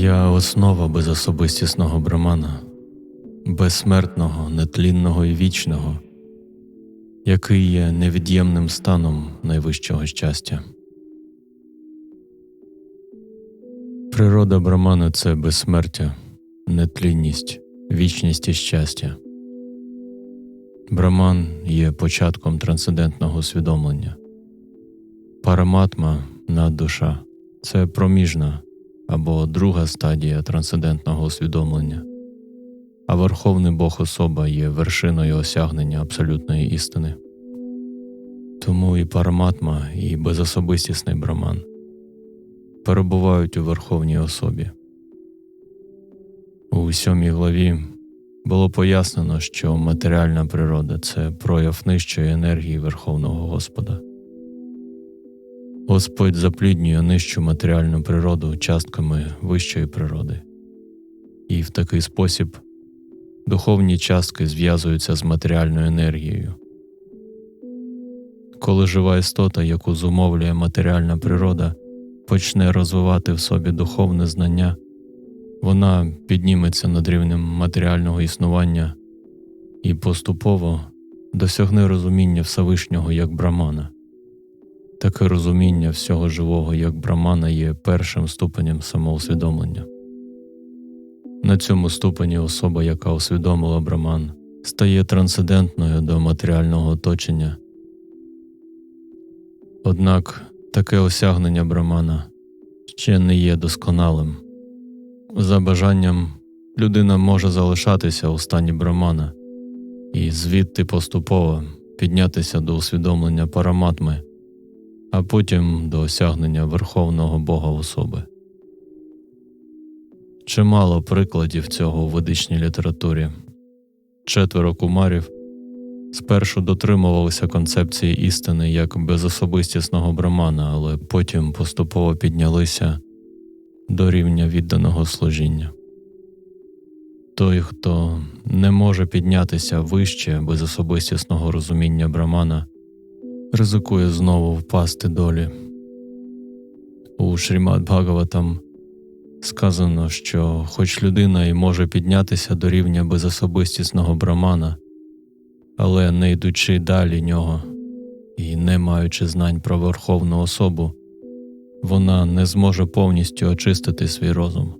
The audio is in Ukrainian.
Я основа безособистісного брамана, безсмертного, нетлінного і вічного, який є невід'ємним станом найвищого щастя. Природа брамана це безсмертя, нетлінність, вічність і щастя. Браман є початком трансцендентного усвідомлення. Параматма наддуша це проміжна або друга стадія трансцендентного усвідомлення, а Верховний Бог особа є вершиною осягнення абсолютної істини. Тому і параматма, і безособистісний браман перебувають у Верховній особі. У сьомій главі було пояснено, що матеріальна природа це прояв нижчої енергії Верховного Господа. Господь запліднює нижчу матеріальну природу частками вищої природи, і в такий спосіб духовні частки зв'язуються з матеріальною енергією. Коли жива істота, яку зумовлює матеріальна природа, почне розвивати в собі духовне знання, вона підніметься над рівнем матеріального існування і поступово досягне розуміння Всевишнього як брамана. Таке розуміння всього живого як брамана є першим ступенем самоусвідомлення. На цьому ступені особа, яка усвідомила браман, стає трансцендентною до матеріального оточення. Однак таке осягнення брамана ще не є досконалим. За бажанням людина може залишатися у стані брамана і звідти поступово піднятися до усвідомлення параматми а потім до осягнення Верховного Бога особи. Чимало прикладів цього у ведичній літературі. Четверо кумарів спершу дотримувалися концепції істини як безособистісного брамана, але потім поступово піднялися до рівня відданого служіння. Той, хто не може піднятися вище безособистісного розуміння брамана, ризикує знову впасти долі. У Шрімад Бхагаватам сказано, що хоч людина і може піднятися до рівня безособистісного брамана, але не йдучи далі нього і не маючи знань про верховну особу, вона не зможе повністю очистити свій розум.